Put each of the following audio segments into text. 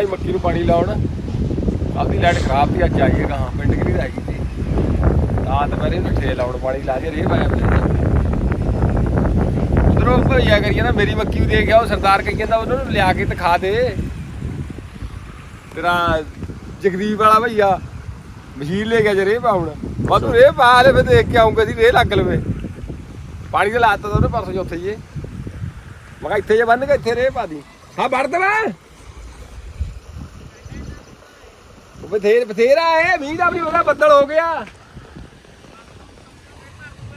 ਭਾਈ ਮੱਕੀ ਨੂੰ ਪਾਣੀ ਲਾਉਣ। ਆਪਦੀ ਲਾਈਟ ਖਰਾਬ ਸੀ ਅੱਜ ਆਈਏ ਕਹਾਂ ਪਿੰਡ ਕਿਹੜੀ ਦਾ ਆਈ ਸੀ। ਰਾਤ ਮੇਰੇ ਨੂੰ ਠੇ ਲਾਉਣ ਪਾਣੀ ਲਾ ਕੇ ਰੇ ਪਾਇਆ। ਉਧਰੋਂ ਭਈਆ ਕਰੀਏ ਨਾ ਮੇਰੀ ਮੱਕੀ ਨੂੰ ਦੇ ਗਿਆ ਉਹ ਸਰਦਾਰ ਕਹੀ ਜਾਂਦਾ ਉਹਨਾਂ ਨੂੰ ਲਿਆ ਕੇ ਦਿਖਾ ਦੇ। ਤੇਰਾ ਜਗਦੀਪ ਵਾਲਾ ਭਈਆ ਮਸ਼ੀਨ ਲੈ ਗਿਆ ਜੇ ਰੇ ਪਾਉਣ। ਮੈਂ ਤੂੰ ਰੇ ਪਾ ਲੈ ਫਿਰ ਦੇਖ ਕੇ ਆਉਂਗਾ ਸੀ ਰੇ ਲੱਗ ਲਵੇ। ਪਾਣੀ ਤੇ ਲਾਤਾ ਤਾਂ ਉਹਨੇ ਪਰਸੋਂ ਚੌਥੇ ਜੇ। ਮੈਂ ਕਿਹਾ ਇੱਥੇ ਜੇ ਬੰਨ ਕੇ ਇੱਥੇ ਰੇ ਪਾ ਦੀ। ਹਾਂ ਵੜ ਦਵਾ ਉਹ ਬਥੇਰ ਬਥੇਰਾ ਹੈ ਮੀਂਹ ਦਾ ਵੀ ਉਹਦਾ ਬੱਦਲ ਹੋ ਗਿਆ।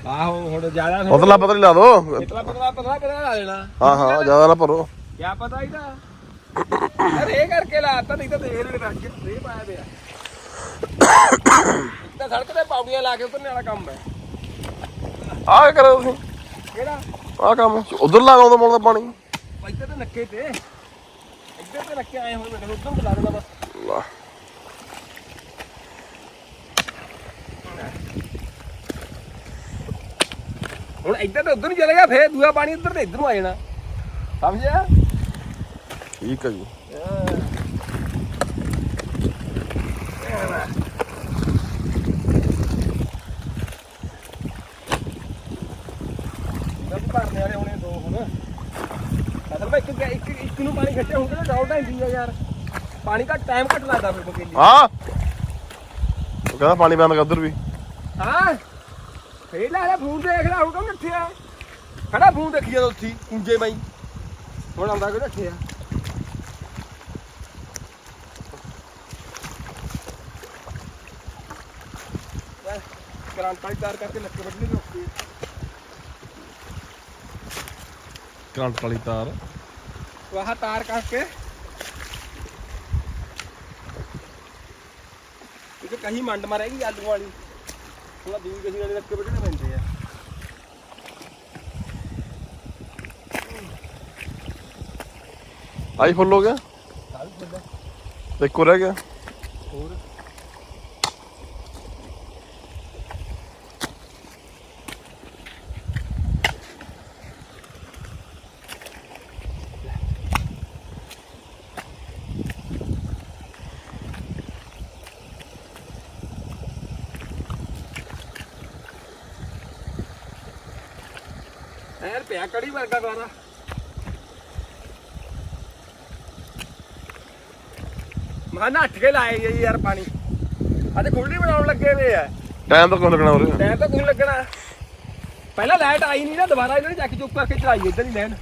ਆਹੋ ਹੁਣ ਜ਼ਿਆਦਾ ਪਤਲਾ ਪਤਲਾ ਲਾ ਦੋ। ਇਤਨਾ ਪਤਲਾ ਪਤਲਾ ਕਿਹੜਾ ਲਾ ਲੈਣਾ ਹਾਂ ਹਾਂ ਜ਼ਿਆਦਾ ਨਾ ਭਰੋ। ਕਿਆ ਪਤਾ ਇਹਦਾ? ਅਰੇ ਕਰਕੇ ਲਾਤਾ ਨਹੀਂ ਤਾਂ ਦੇਖ ਲੈ ਰੱਖ ਰੇ ਪਾਇਆ ਪਿਆ। ਤਾਂ ਸੜਕ ਤੇ ਪੌੜੀਆਂ ਲਾ ਕੇ ਉਤਰਨੇ ਵਾਲਾ ਕੰਮ ਹੈ। ਆਹ ਕੀ ਕਰੋ ਤੁਸੀਂ? ਕਿਹੜਾ? ਆਹ ਕੰਮ। ਉਧਰ ਲਾ ਆਉਂਦਾ ਮੁੰਡਾ ਪਾਣੀ। ਇੱਧਰ ਤੇ ਨੱਕੇ ਤੇ। ਇੱਧਰ ਤੇ ਨੱਕੇ ਆਏ ਹੋਏ ਮੇਰੇ ਉਧਰ ਬੁਲਾ ਦੇਣਾ ਬਸ। ਲਾ। ਹੁਣ ਇੱਧਰ ਤੇ ਉਧਰ ਨੂੰ ਚਲੇ ਗਿਆ ਫੇਰ ਦੂਆ ਪਾਣੀ ਇੱਧਰ ਤੇ ਇੱਧਰ ਨੂੰ ਆ ਜਾਣਾ। ਸਮਝਿਆ? ਠੀਕ ਹੈ ਜੀ। ਜਦ ਭਰਨੇ ਵਾਲੇ ਹੋਣੇ ਦੋ ਹੁਣ। ਅਸਲ ਵਿੱਚ ਇੱਕ ਇੱਕ ਇੱਕ ਨੂੰ ਪਾਣੀ ਖੱਟੇ ਹੁੰਦੇ ਨੇ ਡਾਊਟ ਹੁੰਦੀ ਆ ਯਾਰ। ਪਾਣੀ ਦਾ ਟਾਈਮ ਘੱਟ ਲੱਗਦਾ ਫਿਰ ਬਕੇਲੀ। ਹਾਂ। ਉਹ ਕਹਿੰਦਾ ਪਾਣੀ ਬੰਦ ਕਰ ਉਧਰ ਵੀ। ਹਾਂ? ਫੇਰ ਲੈ ਲੈ ਫੋਨ ਦੇਖ ਲੈ ਹੁਣ ਕਿੱਥੇ ਆ? ਖੜਾ ਫੋਨ ਦੇਖੀ ਜਦੋਂ ਉੱਥੀ ਕੁੰਜੇ ਮਾਈ ਹੁਣ ਆਉਂਦਾ ਕਿ ਰੱਖਿਆ ਕਰੰਟ ਵਾਲੀ ਤਾਰ ਕਰਕੇ ਲੱਕ ਵੱਢਣੀ ਰੋਕੀ ਕਰੰਟ ਵਾਲੀ ਤਾਰ। ਵਾਹ ਤਾਰ ਕਰਕੇ। ਇਹ ਕਹੀਂ ਮੰਡ ਮਾਰੇਗੀ ਆਲੂ ਵਾਲੀ। ਥੋੜਾ ਦੂਰ ਕਿਸੇ ਵਾਲੇ ਲੱਕੇ ਵੱਢਣੇ ਪੈਂਦੇ ਆ ਆਈ ਫੁੱਲ ਹੋ ਗਿਆ? ਇੱਕੋ ਰਹਿ ਗਿਆ? ਹੋਰ? ਯਾਰ ਪਿਆ ਕੜੀ ਵਰਗਾ ਗਾਣਾ ਮੈਂ ਨੱਠ ਕੇ ਲਾਏ ਜੀ ਯਾਰ ਪਾਣੀ। ਅੱਜ ਖੁੱਲੀ ਬਣਾਉਣ ਲੱਗੇ ਵੇ ਆ। ਟਾਈਮ ਤਾਂ ਕੋਈ ਲੱਗਣਾ ਉਰੇ? ਟਾਈਮ ਤਾਂ ਕੋਈ ਲੱਗਣਾ? ਪਹਿਲਾਂ ਲਾਈਟ ਆਈ ਨਹੀਂ ਨਾ ਦੁਬਾਰਾ ਇਹਨਾਂ ਨੇ ਚੱਕ ਚੁੱਕ ਕਰਕੇ ਚਲਾਈ ਇੱਧਰ ਹੀ ਲੈਣ।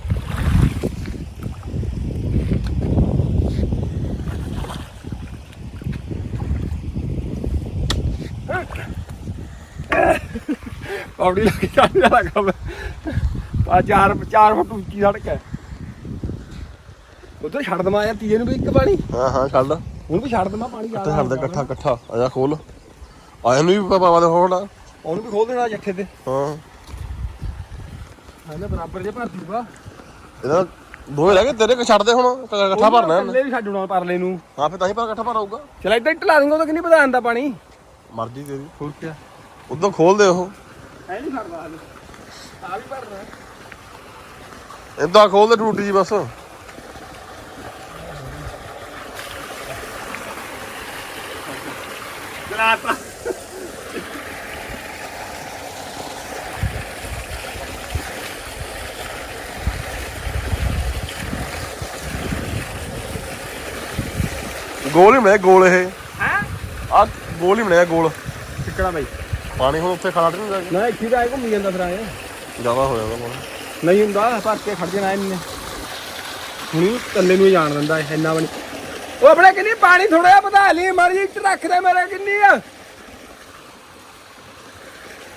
ਪੌੜੀ ਲੱਗ ਜਾਂਦੀ ਕੰਮ। ਆ ਚਾਰ ਚਾਰ ਫੁੱਟ ਉੱਚੀ ਸੜਕ ਹੈ। ਉਧਰ ਛੱਡ ਦਮਾ ਯਾਰ ਤੀਏ ਨੂੰ ਵੀ ਇੱਕ ਪਾਣੀ। ਹਾਂ ਹਾਂ ਛੱਡ। ਹੁਣ ਵੀ ਛੱਡ ਦਮਾ ਪਾਣੀ ਤੇ ਜ਼ਿਆਦਾ ਛੱਡ ਦੇ ਇਕੱਠਾ ਇਕੱਠਾ ਆ ਜਾ ਖੋਲ। ਆਇਆ ਨੂੰ ਵੀ ਪਾਵਾ ਦੇ ਹੋੜਾ ਉਹਨੂੰ ਵੀ ਖੋਲ ਦੇਣਾ ਜੱਥੇ ਤੇ। ਹਾਂ। ਹਾਂ ਨਾ ਬਰਾਬਰ ਜੇ ਭਰ ਦੂਗਾ ਇਹਦਾ ਦੋਵੇਂ ਗਏ ਤੇਰੇ ਕਿ ਛੱਡ ਦੇ ਹੁਣ ਇਕੱਠਾ ਭਰਨਾ ਇਹਨੇ। ਥੱਲੇ ਵੀ ਛੱਡਣਾ ਪਰਲੇ ਨੂੰ। ਹਾਂ ਫਿਰ ਤਾਂ ਹੀ ਪਰ ਇਕੱਠਾ ਭਰ ਆਊਗਾ। ਚਲ ਇੱਧਰ ਢਲਾ ਦੂੰਗਾ ਤਾਂ ਕਿੰਨੀ ਪਤਾ ਆਂਦਾ ਪਾਣੀ? ਮਰਜ਼ੀ ਤੇਰੀ। ਹੋਰ ਕੀ ਉਦੋਂ ਖੋਲ ਦੇ ਉਹ। ਐ ਨਹੀਂ ਹਲੇ ਆ ਵੀ ਭਰਨਾ। ਇਦਾਂ ਖੋਲ ਦੇ ਟੂਟੀ ਜੀ ਬਸ। ਗੋਲ ਹੀ ਬਣਿਆ ਗੋਲ ਇਹ। ਹੈ? ਆ ਗੋਲ ਹੀ ਬਣਿਆ ਗੋਲ। ਟਿਕੜਾ ਬਾਈ। ਪਾਣੀ ਹੁਣ ਉੱਥੇ ਖੜਾ ਨਹੀਂ ਜਾ ਨਾ ਇੱਥੇ ਤਾਂ ਆਏ ਘੁੰਮੀ ਜਾਂਦਾ ਫਿਰ ਆਏ। ਜ਼ਿਆਦਾ ਹੋ ਜਾਂਦਾ ਪਾਣੀ। ਨਹੀਂ ਹੁੰਦਾ ਭਰ ਕੇ ਖੜ ਜਾਣਾ ਇਹਨੇ। ਹੁਣੀ? ਕੱਲੇ ਨੂੰ ਹੀ ਜਾਣ ਦਿੰਦਾ ਇੰਨਾ ਬਣੀ ਉਹ ਆਪਣੇ ਕਿੰਨੀ ਪਾਣੀ ਥੋੜਾ ਜਿਹਾ ਵਧਾ ਲਈ ਮਾਰੀ ਰੱਖ ਦੇ ਮੇਰੇ ਕਿੰਨੀ ਆ।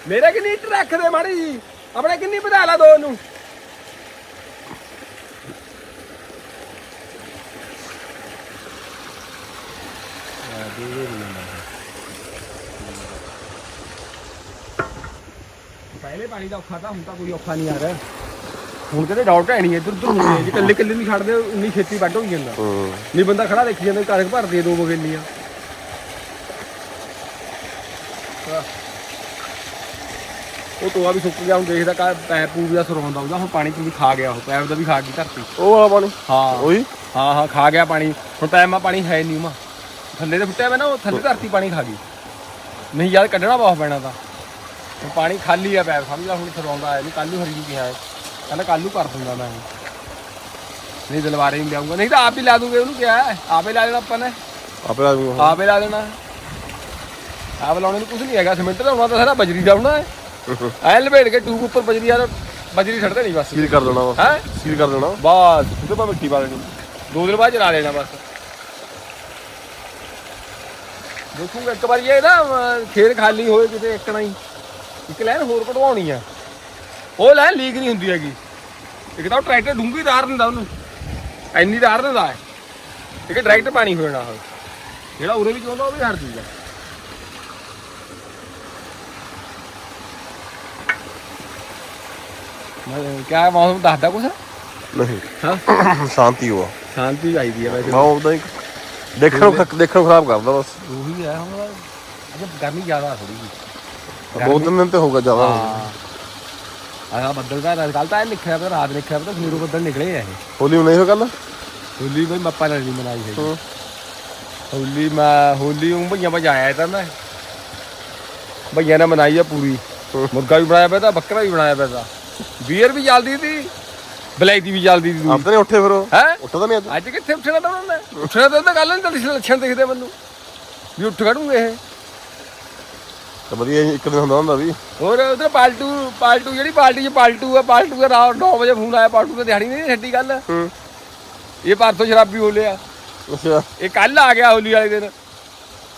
ਮੇਰੇ ਕਿੰਨੀ ਰੱਖ ਦੇ ਮਾੜੀ ਜੀ ਆਪਣੇ ਕਿੰਨੀ ਵਧਾ ਲਾ ਦੋ ਨੂੰ ਪਹਿਲੇ ਪਾਣੀ ਦਾ ਔਖਾ ਤਾਂ ਹੁਣ ਤਾਂ ਕੋਈ ਔਖਾ ਨਹੀਂ ਆ ਰਿਹਾ ਹੁਣ ਕਹਿੰਦੇ ਡਾਊਟ ਹੈ ਨਹੀਂ ਇੱਧਰ ਉੱਧਰ ਹੁੰਦੇ ਜੇ ਕੱਲੇ ਕੱਲੇ ਨੂੰ ਛੱਡਦੇ ਉਨੀ ਛੇਤੀ ਵੱਢ ਹੋਈ ਜਾਂਦਾ। ਹੂੰ। ਨਹੀਂ ਬੰਦਾ ਖੜਾ ਦੇਖੀ ਜਾਂਦਾ ਕਾਰਕ ਭਰਦੀ ਆ ਦੋ ਬਗੇਲੀਆਂ ਉਹ ਤੋਆ ਵੀ ਸੁੱਕ ਗਿਆ ਹੁਣ ਦੇਖਦਾ ਕਾ ਪੈਪ ਪੂਰ ਦਾ ਸਰੋਂਦਾ ਉਹਦਾ ਹੁਣ ਪਾਣੀ ਪੂਰੀ ਖਾ ਗਿਆ ਉਹ ਪੈਪ ਦਾ ਵੀ ਖਾ ਗਈ ਧਰਤੀ। ਉਹ ਵਾਲਾ ਪਾਣੀ? ਹਾਂ। ਉਹੀ? ਹਾਂ ਹਾਂ ਖਾ ਗਿਆ ਪਾਣੀ। ਹੁਣ ਪੈਪ ਮਾ ਪਾਣੀ ਹੈ ਨਹੀਂ ਮਾ ਥੱਲੇ ਤੇ ਫੁੱਟਿਆ ਮੈਂ ਨਾ ਉਹ ਥੱਲੇ ਧਰਤੀ ਪਾਣੀ ਖਾ ਗਈ। ਨਹੀਂ ਯਾਰ ਕੱਢਣਾ ਬਹੁਤ ਪੈਣਾ ਤਾਂ। ਹੁਣ ਪਾਣੀ ਖਾਲੀ ਆ ਪੈਪ ਸਮਝ ਲੈ ਹੁਣ ਸਰੋਂਦਾ ਆਇਆ ਨਹੀਂ ਕੱਲ ਨੂੰ ਹਰੀ ਨੂੰ ਕਿਹਾ ਹੈ। ਕਹਿੰਦਾ ਕੱਲ ਨੂੰ ਕਰ ਦੂੰਗਾ ਮੈਂ। ਨਹੀਂ ਦਲਵਾਰੇ ਨਹੀਂ ਲਿਆਉਂਗਾ ਨਹੀਂ ਤਾਂ ਆਪ ਹੀ ਲਾ ਦੂੰਗੇ ਉਹਨੂੰ ਕਿਹਾ ਆਪੇ ਲਾ ਦੇਣਾ ਆਪਾਂ ਨੇ। ਆਪੇ ਆ ਜੂਗਾ ਆਪੇ ਲਾ ਦੇਣਾ। ਆਪ ਲਾਉਣੇ ਨੂੰ ਕੁਝ ਨਹੀਂ ਹੈਗਾ ਸਿਮੈਂਟ ਦਾ ਹੋਣਾ ਤਾਂ ਸਾਰਾ ਬਜਰੀ ਦਾ ਹੋਣਾ ਹੈ। ਐ ਲਪੇਟ ਕੇ ਟੂਬ ਉੱਪਰ ਬਜਰੀ ਆ ਬਜਰੀ ਛੱਡਦੇ ਨਹੀਂ ਬਸ। ਸੀਲ ਕਰ ਦੇਣਾ ਵਾ। ਹੈ? ਸੀਲ ਕਰ ਦੇਣਾ। ਬਸ। ਉਹਦੇ ਪਾ ਮਿੱਟੀ ਪਾ ਦੇਣੀ। ਦੋ ਦਿਨ ਬਾਅਦ ਚਲਾ ਲੈਣਾ ਬਸ। ਦੇਖੂਗਾ ਇੱਕ ਵਾਰੀ ਇਹ ਨਾ ਖੇਤ ਖਾਲੀ ਹੋਏ ਕਿਤੇ ਇੱਕ ਨਾ ਹੀ। ਇੱਕ ਲੈਨ ਹੋਰ ਕਢਵਾਉਣੀ ਆ। ਉਹ ਲੈਨ ਲੀਕ ਨਹੀਂ ਹੁੰਦੀ ਹੈਗੀ। ਇੱਕ ਤਾਂ ਉਹ ਟਰੈਕਟਰ ਡੂੰਗੀ ਧਾਰ ਦਿੰਦਾ ਉਹਨੂੰ। ਐਨੀ ਧਾਰ ਦਿੰਦਾ ਹੈ। ਇੱਕ ਡਾਇਰੈਕਟ ਪਾਣੀ ਹੋ ਜਾਣਾ ਉਹ। ਜਿਹੜਾ ਉਰੇ ਵੀ ਚਾਹੁੰਦਾ ਉਹ ਵੀ ਹਟ ਜੂਗਾ ਮੈਂ ਕਿਆ ਮੌਸਮ ਦੱਸਦਾ ਕੁਛ? ਨਹੀਂ। ਹਾਂ। ਸ਼ਾਂਤੀ ਹੋਆ ਸ਼ਾਂਤੀ ਚਾਹੀਦੀ ਹੈ ਵੈਸੇ। ਮੈਂ ਉਦਾਂ ਹੀ ਦੇਖਣ ਨੂੰ ਦੇਖਣ ਨੂੰ ਖਰਾਬ ਕਰਦਾ ਬਸ। ਉਹੀ ਹੈ ਹੁਣ ਅਜੇ ਗਰਮੀ ਜ਼ਿਆਦਾ ਥੋੜੀ ਜੀ ਤਿੰਨ ਦਿਨ ਤੇ ਹੋਊਗਾ ਜ਼ਿਆਦਾ। ਹਾਂ। ਆਹ ਬੱਦਲ ਦਾ ਕੱਲ ਤਾਂ ਇਹ ਲਿਖਿਆ ਪਿਆ ਰਾਤ ਲਿਖਿਆ ਪਿਆ ਉਹ ਬੱਦਲ ਨਿਕਲੇ ਆ ਇਹ। ਹੋਲੀ ਨਹੀਂ ਹੋ ਗੱਲ? ਹੋਲੀ ਬਈ ਮੱਪਾ ਨਾਲ ਨਹੀਂ ਮਨਾਈ ਹੈ ਹੂੰ। ਹੋਲੀ ਮੈਂ ਹੋਲੀ ਉਹ ਭਈਆਂ ਵਜਾਇਆ ਤਾਂ ਮੈਂ। ਭਈਆਂ ਨੇ ਮਨਾਈ ਆ ਪੂਰੀ। ਮੁਰਗਾ ਵੀ ਬਣਾਇਆ ਪਿਆ ਤਾਂ ਬੱਕਰਾ ਵੀ ਬਣਾਇਆ ਪਿਆ ਤਾਂ। ਬੀਅਰ ਵੀ ਚੱਲਦੀ ਸੀ ਬਲੈਕ ਦੀ ਵੀ ਚੱਲਦੀ ਸੀ। ਆਪ ਤਾਂ ਨਹੀਂ ਉੱਠੇ ਫਿਰ ਹੈ? ਉੱਠਦਾ ਨਹੀਂ ਅੱਜ? ਅੱਜ ਕਿੱਥੇ ਉੱਠਣਾ ਤਾਂ ਉਹਨਾਂ? ਨੇ ਉੱਠਣਾ ਤਾਂ ਗੱਲ ਨਹੀਂ ਤਾਂ ਲੱਛਣ ਦਿਖਦੇ ਮੈਨੂੰ। ਵੀ ਉੱਠ ਖੜੂਗੇ ਇਹ। ਤਾਂ ਵਧੀਆ ਇੱਕ ਦਿਨ ਹੁੰਦਾ ਹੁੰਦਾ ਵੀ। ਹੋਰ ਉਧਰ ਪਾਲਟੂ ਪਾਲਟੂ ਜਿਹੜੀ ਪਾਰਟੀ ਚ ਪਾਲਟੂ ਆ ਪਾਲਟੂ ਦਾ ਰਾਤ 9 ਵਜੇ ਫੋਨ ਆਇਆ ਪਾਲਟੂ ਤੇ ਦਿਹਾੜੀ ਨਹੀਂ ਛੱਡੀ ਗੱਲ ਹੂੰ। ਇਹ ਪਰਸੋਂ ਸ਼ਰਾਬੀ ਹੋ ਲਿਆ। ਅੱਛਾ। ਇਹ ਕੱਲ ਆ ਗਿਆ ਹੋਲੀ ਵਾਲੇ ਦਿਨ।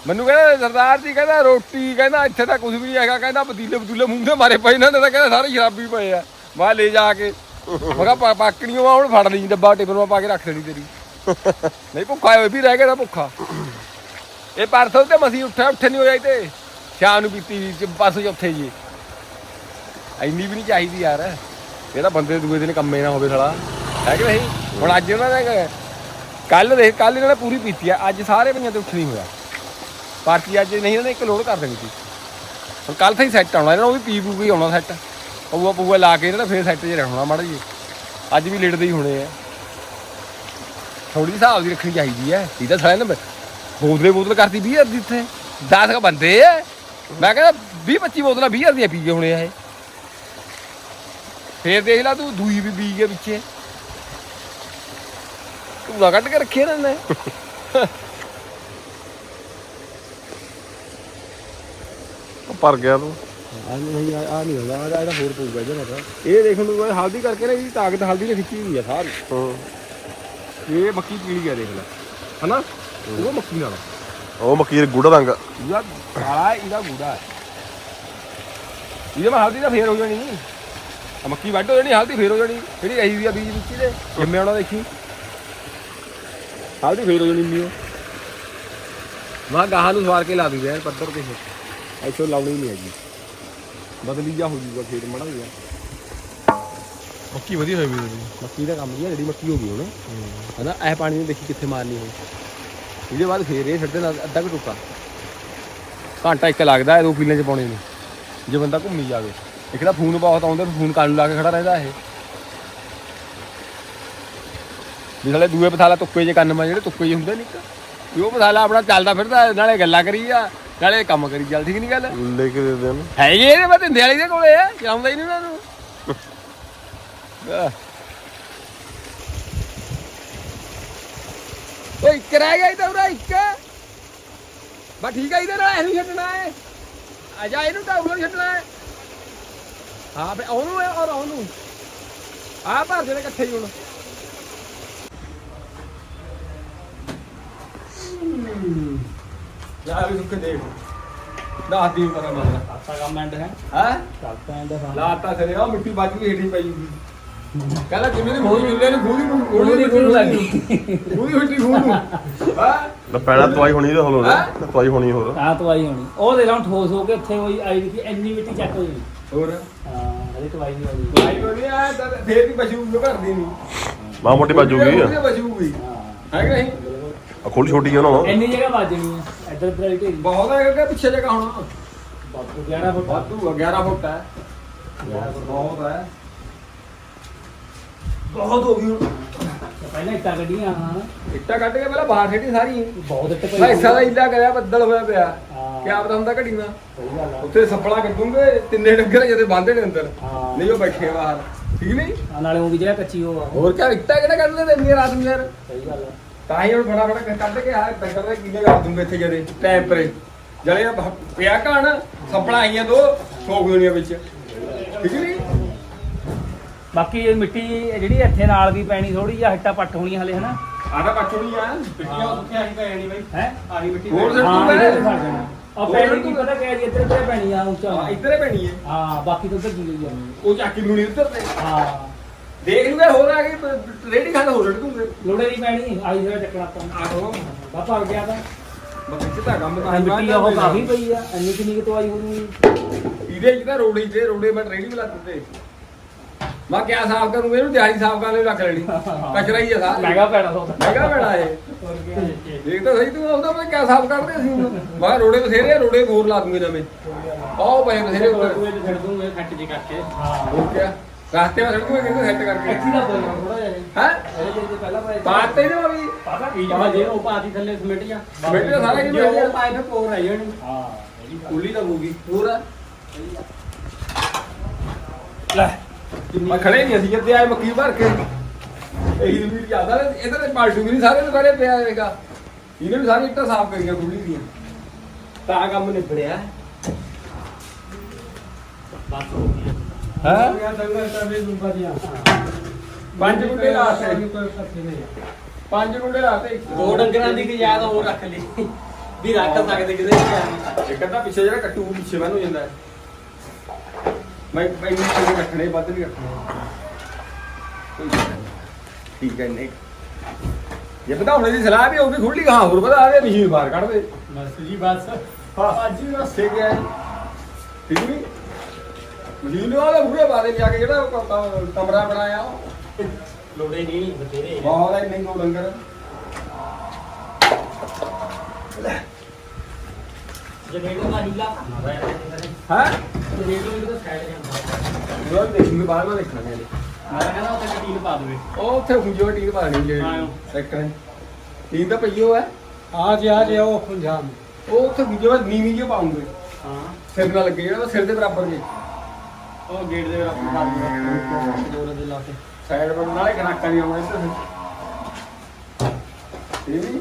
ਮੈਨੂੰ ਕਹਿੰਦਾ ਸਰਦਾਰ ਜੀ ਕਹਿੰਦਾ ਰੋਟੀ ਕਹਿੰਦਾ ਇੱਥੇ ਤਾਂ ਕੁਝ ਵੀ ਨਹੀਂ ਹੈਗਾ ਕਹਿੰਦਾ ਪਤੀਲੇ ਪਤੂਲੇ ਮੂੰਹ ਦੇ ਮਾਰੇ ਪਏ ਨੇ ਤਾਂ ਕਹਿੰਦਾ ਸਾਰੇ ਸ਼ਰਾਬੀ ਪਏ ਆ। ਮੈਂ ਲੈ ਜਾ ਕੇ। ਮੈਂ ਕਿਹਾ ਪਾ- ਪਾਕੜੀਆਂ ਆ ਹੁਣ ਫੜ ਲਈ ਡੱਬਾ ਟੇਬਲ 'ਮਾ ਪਾ ਕੇ ਰੱਖ ਦੇਣੀ ਤੇਰੀ। ਨਹੀਂ ਭੁੱਖਾ ਹੋਏ ਵੀ ਰਹਿ ਗਿਆ ਤਾਂ ਭੁੱਖਾ। ਇਹ ਪਰਸੋਂ ਤੇ ਮਸੀਂ ਉੱਠਿਆ ਉੱਠੇ ਨਹੀਂ ਹੋਇਆ ਤੇ। ਸ਼ਾਮ ਨੂੰ ਪੀਤੀ ਸੀ ਪਰਸੋਂ ਚੌਥੇ ਜੀ। ਇੰਨੀ ਵੀ ਨਹੀਂ ਚਾਹੀਦੀ ਯਾਰ। ਇਹ ਤਾਂ ਬੰਦੇ ਦੂਏ ਦਿਨ ਕੰਮੇ ਨਾ ਹੋਵੇ ਸਾਲਾ। ਹੈ ਕਿ ਨਹੀਂ? ਹੁਣ ਅੱਜ ਉਹਨਾਂ ਨੇ ਕੱਲ ਦੇ ਕੱਲ ਇਹਨਾਂ ਨੇ ਪੂਰੀ ਪੀਤੀ ਆ। ਅੱਜ ਸਾਰੇ ਬੰਦਿਆਂ ਤੇ ਉੱਠ ਨਹੀਂ ਹੋਇਆ। ਪਾਰਟੀ ਅੱਜ ਨਹੀਂ ਉਹਨੇ ਇੱਕ ਲੋਡ ਕਰ ਦੇਣੀ ਸੀ। ਹੁਣ ਕੱਲ ਤਾਂ ਹੀ ਸੈੱਟ ਆਉਣਾ, ਇਹਨਾਂ ਉਹ ਵੀ ਪੀ ਪੂ ਕੇ ਆਉਣਾ ਸੈੱਟ। ਪਊਆ ਪਊਆ ਲਾ ਕੇ ਇਹਨਾਂ ਦਾ ਫੇਰ ਸੈੱਟ 'ਚ ਰਹਿਣਾ ਮਾੜਾ ਜੀ ਅੱਜ ਵੀ ਲਿਟਦੇ ਹੀ ਹੋਣੇ ਆ। ਥੋੜੀ ਹਿਸਾਬ ਦੀ ਰੱਖਣੀ ਚਾਹੀਦੀ ਹੈ ਇਹ ਤਾਂ ਸਾਲਿਆਂ ਨੇ ਬੋਤਲੇ ਬੋਤਲ ਕਰਤੀ 20 ਦੀ ਇੱਥੇ। 10 ਕ ਬੰਦੇ ਆ। ਮੈਂ ਕਹਿੰਦਾ 20 25 ਬੋਤਲਾਂ 20 ਦੀਆਂ ਪੀ ਗਏ ਹੋਣੇ ਆ ਇਹ। ਫੇਰ ਦੇਖ ਲੈ ਤੂੰ ਦੂਈ ਵੀ ਪੀ ਗਏ ਪਿੱਛੇ। ਤੂੰ ਨਾ ਕੱਢ ਕੇ ਰੱਖੇ ਇਹਨਾਂ। ਨੇ ਉਹ ਪਰ ਗਿਆ ਤੂੰ। ਆ ਨਹੀਂ ਆ ਆ ਨਹੀਂ ਹੁੰਦਾ ਆ ਇਹਦਾ ਹੋਰ ਪਊਗਾ ਇਹਦਾ ਮਤਲਬ ਇਹ ਨੂੰ ਬਾਅਦ ਹਲਦੀ ਕਰਕੇ ਨਾ ਇਹਦੀ ਤਾਕਤ ਹਲਦੀ ਨੇ ਖਿੱਚੀ ਹੋਈ ਆ ਸਾਰੀ। ਹੂੰ। ਇਹ ਮੱਕੀ ਪੀਲੀ ਆ ਦੇਖ ਲੈ। ਹਨਾ? ਉਹ ਮੱਕੀ ਨਾਲ ਉਹ ਮਕੀਰ ਗੂੜਾ ਰੰਗ। ਇਹਦਾ ਕਾਲਾ ਇਹਦਾ ਗੂੜਾ ਹੈ। ਇਹਦੇ ਮੈਂ ਹਲਦੀ ਦਾ ਫੇਰ ਹੋ ਜਾਣੀ। ਆ ਮੱਕੀ ਵੱਢ ਹੋ ਜਾਣੀ ਹਲਦੀ ਫੇਰ ਹੋ ਜਾਣੀ। ਜਿਹੜੀ ਰਹੀ ਦੀ ਆ ਬੀਜ ਵਿੱਚ ਦੇ ਜੰਮੇ ਆਉਣਾ ਦੇਖੀ। ਹਲਦੀ ਫੇਰ ਹੋ ਜਾਣੀ ਨਹੀਂ ਮੈਂ ਗਾਹਾਂ ਨੂੰ ਸਵਾਰ ਕੇ ਲਾ ਦੂੰਗਾ ਯਾਰ ਪੱਧਰ ਤੇ ਇੱਥੋਂ ਲਾਉਣੀ ਨਹੀਂ ਹੈਗੀ। ਬਦਲੀ ਜਾ ਹੋ ਜੂਗਾ ਖੇਤ ਮੜਾ ਗਿਆ ਮੱਕੀ ਵਧੀਆ ਹੋਈ ਵੀ ਮੱਕੀ ਦਾ ਕੰਮ ਜੀ ਜਿਹੜੀ ਮੱਕੀ ਹੋ ਗਈ ਹੁਣ ਹਨਾ ਇਹ ਪਾਣੀ ਨੇ ਦੇਖੀ ਕਿੱਥੇ ਮਾਰਨੀ ਹੁਣ ਇਹਦੇ ਬਾਅਦ ਫੇਰ ਇਹ ਛੱਡਦੇ ਨਾਲ ਅੱਧਾ ਕੁ ਟੁੱਕਾ ਘੰਟਾ ਇੱਕ ਲੱਗਦਾ ਇਹ ਦੋ ਕਿੱਲੇ ਚ ਪਾਉਣੇ ਨੂੰ। ਜੇ ਬੰਦਾ ਘੁੰਮੀ ਜਾਵੇ। ਇੱਕ ਤਾਂ ਫੋਨ ਬਹੁਤ ਆਉਂਦੇ ਫੋਨ ਕੰਨ ਨੂੰ ਲਾ ਕੇ ਖੜਾ ਰਹਿੰਦਾ ਇਹ। ਸਾਲੇ ਦੂਏ ਪਥਾਲਾ ਤੁੱਕੇ ਜੇ ਕੰਨ ਮਾ ਜਿਹੜੇ ਤੁੱਕੇ ਜੇ ਹੁੰਦੇ ਨਹੀਂ ਇੱਕ। ਉਹ ਪਥਾਲਾ ਆਪਣਾ ਚੱਲਦਾ ਫਿਰਦਾ ਨਾਲੇ ਗੱਲਾਂ ਕਰੀ ਆ ਨਾਲੇ ਕੰਮ ਕਰੀ ਚੱਲ ਠੀਕ ਨਹੀਂ ਗੱਲ? ਲੈ ਕੇ ਦੇ ਦੇਣ। ਹੈਗੇ ਇਹਦੇ ਮੈਂ ਦਿੰਦੇ ਵਾਲੀ ਦੇ ਕੋਲੇ ਆ ਹੀ ਨਹੀਂ ਉਹਨਾਂ ਨੂੰ। ਓਏ ਇੱਕ ਰਹਿ ਗਿਆ ਇਹਦਾ ਉਰਾ ਇੱਕ। ਬਾ ਠੀਕ ਹੈ ਇਹਦੇ ਨਾਲ ਇਹਨੂੰ ਛੱਡਣਾ ਹੈ। ਆ ਜਾ ਇਹਨੂੰ ਤਾਂ ਉਰਾ ਛੱਡਣਾ ਹੈ। ਹਾਂ ਬੇ ਉਹਨੂੰ ਹੈ ਔਰ ਉਹਨੂੰ। ਆ ਭਰ ਜਿਹੜੇ ਇਕੱਠੇ ਹੀ ਹੁਣ। ਯਾਰ ਵੀ ਸੁੱਕ ਦੇਖ। ਦੱਸ ਦੀ ਪਤਾ ਆਪਣਾ ਕੰਮ ਐਂਡ ਹੈ। ਹੈ? ਕਰਤਾ ਐਂਡ ਹੈ। ਲਾਤਾ ਸਰੇ ਆ ਮਿੱਟੀ ਬਚ ਗਈ ਹੀਟੀ ਪਈ। ਕਹਿੰਦਾ ਜਿੰਨੇ ਦੀ ਮੋਹ ਜਿੰਨੇ ਨੂੰ ਖੂਦੀ ਨੂੰ ਉਹਦੀ ਉਹਦੀ ਗੁਰੂ ਲੱਗੀ। ਖੂਦੀ ਮਿੱਟੀ ਖੂਦ ਨੂੰ ਹਾਂ। ਤਾਂ ਪੈਣਾ ਤਵਾਈ ਹੋਣੀ ਤੇ ਹਲੋ ਹੈਂ? ਤਵਾਈ ਹੋਣੀ ਹੋਰ। ਆ ਤਵਾਈ ਹੋਣੀ। ਉਹ ਦੇ ਲਾਂ ਠੋਸ ਹੋ ਕੇ ਉੱਥੇ ਹੋਈ ਆਈ ਦੀ ਇੰਨੀ ਮਿੱਟੀ ਚੱਕ ਹੋਈ। ਹੋਰ? ਹਾਂ ਹਲੇ ਤਵਾਈ ਨਹੀਂ ਹੋਈ। ਭਾਈ ਬਣੀ ਆ ਤਾਂ ਫੇਰ ਵੀ ਬਚੂਗੀ ਘਰ ਦੀ ਨਹੀਂ। ਮਾਂ ਮੋਟੀ ਉਹਦੀ ਬਚੂਗੀ। ਹਾਂ ਹੈ ਕਿ ਨਹੀਂ? ਆ ਖੋਲੀ ਛੋਟੀ ਹੈ ਨਾ ਇੰਨੀ ਜਗ੍ਹਾ ਵੱਜਣੀ ਹੈ ਇੱਧਰ ਇੱਧਰ ਢੇਰੀ। ਬਹੁਤ ਹੈ ਕਿ ਪਿੱਛੇ ਜਗ੍ਹਾ ਹੋਣਾ। ਬਾਪੂ 11 ਫੁੱਟ ਵਾਧੂ ਆ 11 ਫੁੱਟ ਹੈ। ਬਹੁਤ ਹੈ। ਬਹੁਤ ਹੋ ਗਈ ਹੁਣ। ਪਹਿਲਾਂ ਇੱਟਾਂ ਕੱਢੀਆਂ। ਹਾਂ ਇੱਟਾਂ ਕੱਢ ਕੇ ਪਹਿਲਾਂ ਬਾਹਰ ਖੇਡੀ ਸਾਰੀ। ਬਹੁਤ ਇੱਟ ਪਈ ਮੈਂ ਹਿੱਸਾ ਦਾ ਇੱਲਾ ਕਰਿਆ ਬੱਦਲ ਹੋਇਆ ਪਿਆ। ਹਾਂ। ਕਿਆ ਪਤਾ ਹੁੰਦਾ ਘੜੀ ਨਾ ਸਹੀ ਗੱਲ ਆ। ਉੱਥੇ ਸੱਪੜਾ ਕੱਢੂਗੇ ਤਿੰਨੇ ਡੰਗਰ ਜਦੇ ਬੰਦੇ ਨੇ ਅੰਦਰ। ਹਾਂ। ਨਹੀਂ ਉਹ ਬੈਠੇ ਆ ਬਾਹਰ। ਠੀਕ ਨਹੀਂ? ਆ ਨਾਲੇ ਉਹ ਵੀ ਜਿਹੜਾ ਕੱਚੀ ਉਹ ਆ। ਹੋਰ ਕਿਆ ਇੱਟਾਂ ਕਿਹੜਾ ਕੱਢ ਲੈਂਦੇ ਇੰਨੀ ਰਾਤ ਨੂੰ ਯਾਰ? ਸਹੀ ਗੱਲ ਆ। ਤਾਂ ਹੀ ਹੁਣ ਬੜਾ ਬੜਾ ਕੱਢ ਕੇ ਆ ਡੰਗਰ ਦੇ ਕਿੰਨੇ ਕਰ ਦੂੰਗੇ ਇੱਥੇ ਜਦੇ? ਟਾਈਮ ਪਰੇ। ਜਲੇ ਪਿਆ ਕਹਣ ਸੱਪੜਾ ਆਈਆਂ ਦੋ ਸੋਕ ਦੁਨੀਆ ਵਿੱਚ। ਠੀਕ ਨਹੀਂ? ਬਾਕੀ ਇਹ ਮਿੱਟੀ ਜਿਹੜੀ ਇੱਥੇ ਨਾਲ ਵੀ ਪੈਣੀ ਥੋੜੀ ਜਿਹਾ ਹਿੱਟਾ ਪੱਟ ਹੋਣੀ ਹਲੇ ਹਨਾ? ਆਦਾ ਪੱਛੋਣੀ ਆ ਪਿੱਟੀਆਂ ਉੱਥੇ ਆਹੀ ਪੈ ਬਈ। ਹੈ? ਆਹੀ ਮਿੱਟੀ ਹੋਰ ਹਾਂ ਇਹਦੇ ਤੇ ਫੜ ਜਾਣਾ ਆ ਪੈਣੀ ਕੀ ਪਤਾ ਕਿ ਇੱਧਰ ਇੱਧਰ ਪੈਣੀ ਆ ਉੱਚਾ। ਹਾਂ ਇੱਧਰੇ ਪੈਣੀ ਹੈ ਹਾਂ ਬਾਕੀ ਤਾਂ ਉੱਧਰ ਜੀ ਗਈ ਜਾਣੀ ਉਹ ਚਾਕੀ ਨੂੰ ਨਹੀਂ ਉੱਧਰ ਤੇ। ਹਾਂ। ਦੇਖ ਲੂਗੇ ਹੋਰ ਆ ਗਈ ਰੇੜੀ ਖਾਣ ਹੋਰ ਰੜ ਦੂੰਗੇ ਲੋੜੇ ਦੀ ਪੈਣੀ ਆਈ ਜਿਹੜਾ ਚੱਕਣਾ ਆਪਾਂ ਆਹੋ। ਬਾਪਾ ਆ ਗਿਆ ਤਾਂ। ਬਸ ਇੱਥੇ ਤਾਂ ਕੰਮ ਆਹ ਤਾਂ ਮਿੱਟੀ ਉਹ ਕਾਫੀ ਪਈ ਆ ਇੰਨੀ ਕਿੰਨੀ ਕਿ ਤਵਾਈ ਹੋਣੀ ਇਹਦੇ ਤਾਂ ਰੋੜੇ ਤੇ ਰੋੜੇ ਮੈਂ ਰੇੜੀ ਬਲਾ ਦਿੱਤੇ। ਮੈਂ ਕਿਆ ਸਾਫ਼ ਕਰੂੰਗਾ ਇਹਨੂੰ ਦਿਹਾੜੀ ਸਾਫ਼ ਕਰਨ ਲਈ ਰੱਖ ਲੈਣੀ। ਕਚਰਾ ਹੀ ਆ ਸਾਰਾ। ਮਹਿੰਗਾ ਪੈਣਾ ਸੌਦਾ ਮਹਿੰਗਾ ਬੜਾ ਇਹ। ਦੇਖ ਤਾਂ ਸਹੀ ਤੂੰ ਉਹਦਾ ਮੈਂ ਕਿਆ ਸਾਫ਼ ਕਰਦੇ ਅਸੀਂ ਹੁਣ। ਮੈਂ ਕਿਹਾ ਰੋੜੇ ਬਥੇਰੇ ਆ, ਰੋੜੇ ਹੋਰ ਲਾ ਦੂੰਗੇ ਨਵੇਂ। ਆਓ ਪਏ ਬਥੇਰੇ ਉੱਪਰ ਛੱਡ ਦੂੰਗੇ ਖੱਟ ਜੀ ਕਰਕੇ। ਹਾਂ। ਕਿਆ? ਰਾਸਤੇ ਵਿੱਚ ਸੜਕੂਗੇ ਕਿਹਨੂੰ ਸੈੱਟ ਕਰਕੇ? ਇੱਥੇ ਦਾ ਬੋਲ ਥੋੜਾ ਜਿਹਾ ਹੈ? ਇਹਦੇ ਜਿਹੜੇ ਪਹਿਲਾਂ ਪਾਏ ਬਾਤ ਤੇ ਨਾ ਵੀ। ਪਤਾ ਕੀ ਜਮਾ ਜੇ ਉਹ ਪਾਤੀ ਥੱਲੇ ਸਮਿਟ ਜਾ। ਸਮਿਟ ਜਾ ਸਾਰਾ ਜੇ ਗਿਆ? ਉਹ ਪਾਏ ਫਿਰ ਕੋਰ ਰਹਿ ਜਾਣੀ। ਹਾਂ ਗੱਲ। ਕੁੱਲੀ ਤਾਂ ਹੋਊਗੀ। ਪੂਰਾ ਲੈ। ਮੈਂ ਖੜੇ ਨਹੀਂ ਅਸੀਂ ਜਦ ਆਏ ਮੱਕੀ ਭਰ ਕੇ। ਇਹੀ ਵੀਰ ਜ਼ਿਆਦਾ ਨੇ ਇਧਰ ਪਾਲਟੂ ਵੀ ਨਹੀਂ ਸਾਰੇ ਦੁਕਾਨੇ ਪਿਆ ਹੈਗਾ ਇਹਨੇ ਵੀ ਸਾਰੀ ਇੱਟਾਂ ਸਾਫ਼ ਕਰੀਆਂ ਕੁੱਲੀ ਦੀਆਂ। ਤਾਂ ਕੰਮ ਨਿਬੜਿਆ। ਬਸ ਹੋ ਗਈ ਹੈ? ਗਿਆ ਦੰਗਾ ਸਰਵੇ ਦੁਬਾ ਦੀਆਂ ਪੰਜ ਗੁੰਡੇ ਲਾਤੇ ਕੋਈ ਪੱਤੀ ਨਹੀਂ ਪੰਜ ਗੁੰਡੇ ਲਾਤੇ ਦੋ ਡੰਗਰਾਂ ਦੀ ਕਿ ਯਾਦ ਹੋਰ ਰੱਖ ਲਈ। ਵੀ ਰੱਖ ਸਕਦੇ ਕਿਤੇ। ਇੱਕ ਅੱਧਾ ਪਿੱਛੇ ਜਿਹੜਾ ਕੱਟੂ ਪਿੱਛੇ ਬੰਨ ਹੋ ਜਾਂਦਾ। ਹੈ ਮੈਂ ਇੰਨੇ ਇੰਨੇ ਰੱਖਣੇ ਵੱਧ ਨਹੀਂ ਰੱਖਣੇ। ਕੋਈ ਚੱਕਰ ਨਹੀਂ। ਠੀਕ ਹੈ ਨਹੀਂ। ਜੇ ਵਧਾਉਣੇ ਦੀ ਸਲਾਹ ਵੀ ਹੋਊਗੀ ਖੁੱਲੀ ਹਾਂ ਹੋਰ ਵਧਾ ਦੇ ਮਸ਼ੀਨ ਬਾਹਰ ਕੱਢ ਦੇ। ਬਸ ਜੀ ਬਸ। ਹਾਂ। ਅੱਜ ਹੀ ਰਸਤੇ ਗਿਆ ਹੈ। ਠੀਕ ਨਹੀਂ? ਮਸ਼ੀਨ ਵਾਲਾ ਪੂਰੇ ਬਾਰੇ ਜਾ ਕੇ ਜਿਹੜਾ ਉਹ ਕਮਰਾ ਬਣਾਇਆ ਉਹ। ਲੋੜੇ ਨਹੀਂ ਬਥੇਰੇ। ਬਹੁਤ ਹੈ ਨਹੀਂ ਕੋ ਡੰਗਰ ਜਨਰੇਟਰ ਦਾ ਹੀਲਾ। ਕਰਨਾ ਹੈ? ਹੈ ਜਨਰੇਟਰ ਵੀ ਤਾਂ ਸਾਈਡ ਉਹਨਾਂ ਨੂੰ ਦੇਖੂਗੇ ਬਾਅਦ ਵਿੱਚ ਦੇਖਾਂਗੇ ਇਹਦੇ। ਮੈਂ ਕਹਿੰਦਾ ਉੱਥੇ ਕਟੀਨ ਪਾ ਦੇਵੇ ਉਹ ਉੱਥੇ ਹੁੰਜੀ ਉਹ ਟੀਨ ਪਾ ਦੇਣੀ ਹਾਂ। ਜਿਹੜੀ ਸੈਕਟਰ ਟੀਨ ਤਾਂ ਪਈ ਹੋਇਆ ਆ ਜੇ ਆ ਜੇ ਉਹ ਪੰਜਾਬ ਨੂੰ। ਉਹ ਉੱਥੇ ਹੁੰਜੀ ਉਹ ਨੀਵੀਂ ਜਿਹੀ ਪਾਉਂਗੇ ਹਾਂ ਸਿਰ ਨਾਲ ਲੱਗੇ ਜਿਹੜਾ ਉਹਦਾ ਸਿਰ ਦੇ ਬਰਾਬਰ ਜੇ ਉਹ ਗੇਟ ਦੇ ਰੱਖ ਕਰ ਦੇਵੇ ਜੋਰ ਦੇ ਲਾ ਕੇ ਸਾਈਡ ਪਰ ਨਾਲੇ ਕਨਾਕਾਂ ਨਹੀਂ ਆਉਣਾ ਇੱਥੇ ਇਹ ਵੀ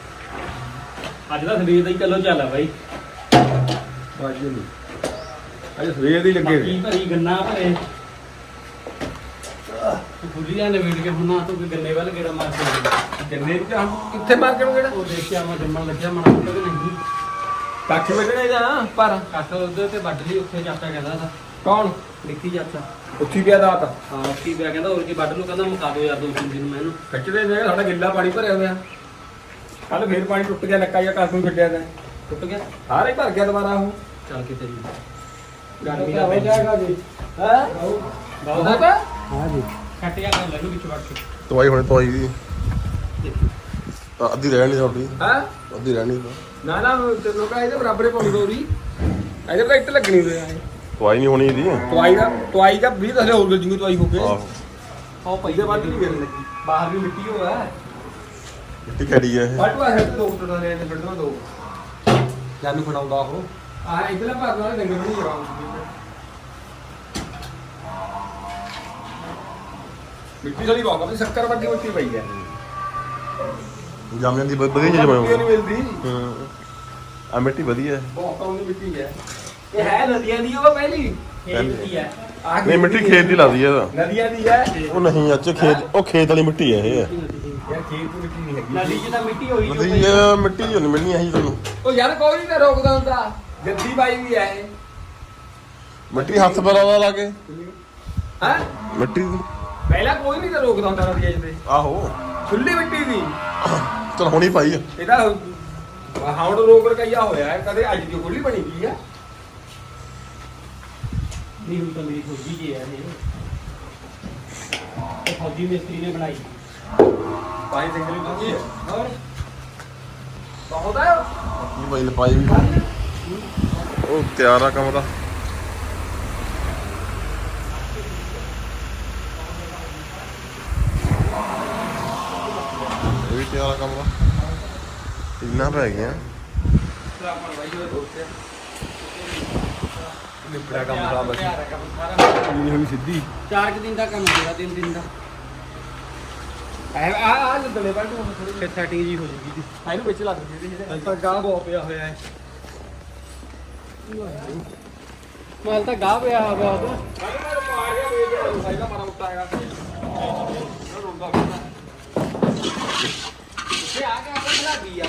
ਅੱਜ ਦਾ ਸਵੇਰ ਦਾ ਹੀ ਚੱਲੋ ਚੱਲ ਆ ਭਾਈ ਬਾਜੀ ਨਹੀਂ। ਅੱਜ ਸਵੇਰ ਦੀ ਲੱਗੇ ਬਾਕੀ ਭਰੀ ਗੰਨਾ ਭਰੇ। ਫੁੱਲੀਆਂ ਨੇ ਵੇਟ ਕੇ ਹੁਣਾ ਤੂੰ ਗੰਨੇ ਵੱਲ ਕਿਹੜਾ ਮਾਰ ਕੇ ਗੰਨੇ ਦੀ ਤਾਂ ਕਿੱਥੇ ਮਾਰ ਕੇ ਨੂੰ ਕਿਹੜਾ ਉਹ ਦੇਖ ਕੇ ਆਵਾਂ ਜੰਮਣ ਲੱਗਿਆ ਮਣਾ ਕਿ ਨਹੀਂ। ਕੱਖ ਵੱਢਣੇ ਜਾਂ ਪਰ। ਕੱਟ ਉਹਦੇ ਤੇ ਵੱਢ ਲਈ ਉੱਥੇ ਚਾਚਾ ਕਹਿੰਦਾ ਸੀ ਕੌਣ? ਲਿਖੀ ਚਾਚਾ। ਉੱਥੀ ਪਿਆ ਦਾਤ ਹਾਂ ਕੀ ਪਿਆ ਕਹਿੰਦਾ ਹੋਰ ਕੀ ਵੱਢ ਲੂ ਕਹਿੰਦਾ ਮੁਕਾ ਦਿਓ ਯਾਰ ਦੋ ਤਿੰਨ ਦਿਨ ਮੈਂ ਇਹਨੂੰ। ਖਿੱਚਦੇ ਨੇ ਸਾਡਾ ਗਿੱਲਾ ਪਾਣੀ ਭਰਿਆ ਹੋਇਆ। ਕੱਲ ਫੇਰ ਪਾਣੀ ਟੁੱਟ ਗਿਆ ਨੱਕਾ ਜਾਂ ਕਾਸੂ ਛੱਡਿਆ ਤਾਂ। ਟੁੱਟ ਗਿਆ? ਸਾਰੇ ਭਰ ਗਿਆ ਦੁਬਾਰਾ ਉਹ। ਚੱਲ ਕੇ ਤੇਰੀ ਗਰਮੀ ਦਾ ਪੈਂਦਾ ਹੈਗਾ ਜੀ। ਹਾਂ? ਬਹੁਤ? ਹੈ ਹਾਂ ਜੀ। ਕੱਟ ਗਿਆ ਕਰ ਲੱਗੂ ਵਿੱਚ ਵੜ ਕੇ। ਦਵਾਈ ਹੁਣ ਦਵਾਈ ਦੀ। ਅੱਧੀ ਰਹਿਣੀ ਤੁਹਾਡੀ ਹਾਂ? ਅੱਧੀ ਰਹਿਣੀ ਨਾ ਨਾ ਤੇ ਲੋਕਾਂ ਇਹਦੇ ਬਰਾਬਰੇ ਪਾਉਣੀ ਦੋਰੀ ਇਹਦੇ ਟਰੈਕਟ ਲੱਗਣੀ ਉਹਦੇ ਆਏ ਦਵਾਈ ਨਹੀਂ ਹੋਣੀ ਇਹਦੀ। ਦਵਾਈ ਦਾ ਦਵਾਈ ਦਾ 20 ਦਸੇ ਹੋਰ ਜਿੰਨੀ ਦਵਾਈ ਹੋ ਗਈ ਆਹ। ਉਹ ਪਹਿਲੇ ਵੱਧ ਨਹੀਂ ਕਰਨ ਲੱਗੀ। ਬਾਹਰ ਵੀ ਮਿੱਟੀ ਹੋਇਆ ਮਿੱਟੀ ਕਿਹੜੀ ਹੈ ਇਹ। ਫਟਵਾ ਹੈ ਦੋ ਟੁੱਟਾ ਨੇ ਤੇ ਫੜਨਾ ਦੋ। ਜਾਨੂੰ ਫੜਾਉਂਦਾ ਉਹ। ਆ ਇਧਰਲਾ ਭਾਗ ਨਾਲ ਡੰਗਰ ਨਹੀਂ ਜਵਾਬ ਮਿੱਟੀ ਸਾਡੀ ਬਹੁਤ ਆਪਣੀ ਸ਼ੱਕਰ ਵਰਗੀ ਮਿੱਟੀ ਪਈ ਹੈ ਜੰਮ ਜਾਂਦੀ ਵ- ਵਧੀਆ ਚੀਜ਼ ਮਿੱਟੀ ਨਹੀਂ ਬਣਾਉਂਦੀ ਮਿਲਦੀ। ਹਾਂ। ਆ ਮਿੱਟੀ ਵਧੀਆ ਹੈ। ਬਹੁਤ ਕੌਣ ਦੀ ਮਿੱਟੀ ਹੈ। ਇਹ ਹੈ ਨਦੀਆਂ ਦੀ ਉਹ ਪਹਿਲੀ? ਖੇਤ ਦੀ ਹੈ। ਆ ਨਹੀਂ ਮਿੱਟੀ ਖੇਤ ਦੀ ਲੱਗਦੀ ਹੈ ਇਹਦਾ। ਨਦੀਆਂ ਦੀ ਹੈ। ਉਹ ਨਹੀਂ ਅੱਜ ਖੇਤ ਉਹ ਖੇਤ ਵਾਲੀ ਮਿੱਟੀ ਹੈ ਇਹ। ਇਹ ਖੇਤ ਦੀ ਮਿੱਟੀ ਨਹੀਂ ਹੈਗੀ ਨਦੀ 'ਚ ਤਾਂ ਮਿੱਟੀ ਹੋਈ ਜੋ ਮਿੱਟੀ ਨਹੀਂ ਮਿਲਣੀ ਆਹੀ ਤੁਹਾਨੂੰ। ਉਹ ਯਾਰ ਕੋਈ ਨਹੀਂ ਰੋਕਦਾ ਹੁੰਦਾ। ਜੱਦੀ ਬਾਈ ਵੀ ਹੈ ਇਹ। ਮਿੱਟੀ ਹੱਥ ਬਰਾਵਾ ਲਾ ਕੇ। ਹੈ? ਮਿੱਟੀ ਦੀ। ਪਹਿਲਾਂ ਕੋਈ ਨਹੀਂ ਤਾਂ ਰੋਕਦਾ ਹੁੰਦਾ ਨਦੀ ਅਜਦੇ ਆਹੋ। ਖੁੱਲੀ ਮਿੱਟੀ ਦੀ। ਚਲ ਹੁਣੀ ਪਾਈ ਆ। ਇਹਦਾ ਹਾਉਡ ਰੋਕ ਰਕਈਆ ਹੋਇਆ ਹੈ ਕਦੇ ਅੱਜ ਦੀ ਖੁੱਲੀ ਬਣੀ ਗਈ ਹੈ ਨਹੀਂ ਹੁਣ ਤਾਂ ਮੇਰੀ ਫੌਜੀ ਜੀ ਹੈ ਇਹ। ਇਹ ਫੌਜੀ ਮਿਸਤਰੀ ਨੇ ਬਣਾਈ। ਪਾਣੀ ਸਿੰਗਲੀ ਬਣੀ ਹੈ। ਹੋਰ? ਬਹੁਤ ਹੈ ਇਹ ਬਾਈ ਲਪਾਈ ਵੀ ਉਹ ਤਿਆਰ ਆ ਕਮਰਾ ਇਹ ਵੀ ਤਿਆਰ ਆ ਕਮਰਾ ਇੰਨਾ ਪੈ ਗਿਆ ਨਿਪੜਾ ਕੰਮ ਦਾ ਬਸ ਇਹ ਹੁਣ ਸਿੱਧੀ। ਚਾਰ ਕੁ ਦਿਨ ਦਾ ਕੰਮ ਹੋਗਾ ਤਿੰਨ ਦਿਨ ਦਾ। ਐ ਆ ਆ ਲੱਦਲੇ ਪਰ ਨੂੰ ਥੋੜੀ ਸੈਟਿੰਗ ਜੀ ਹੋ ਜੂਗੀ ਜੀ ਇਹਨੂੰ ਵਿੱਚ ਲੱਦ ਦੇ ਇਹਦੇ। ਤਾਂ ਗਾਹ ਬਹੁਤ ਪਿਆ ਹੋਇਆ ਹੈ ਮਾਲ ਤਾਂ ਗਾਹ ਪਿਆ ਹੋਇਆ ਉਹਦਾ ਮੈਂ ਮਾਰ ਗਿਆ ਵੇਚ ਰਿਹਾ ਸਾਈਦਾ ਮਾਰਾ ਉੱਟਾ ਹੈਗਾ ਰੋਂਦਾ ਫਿਰਦਾ ਇਹ ਆ ਗਿਆ ਉਹ ਲੱਗੀ ਆ।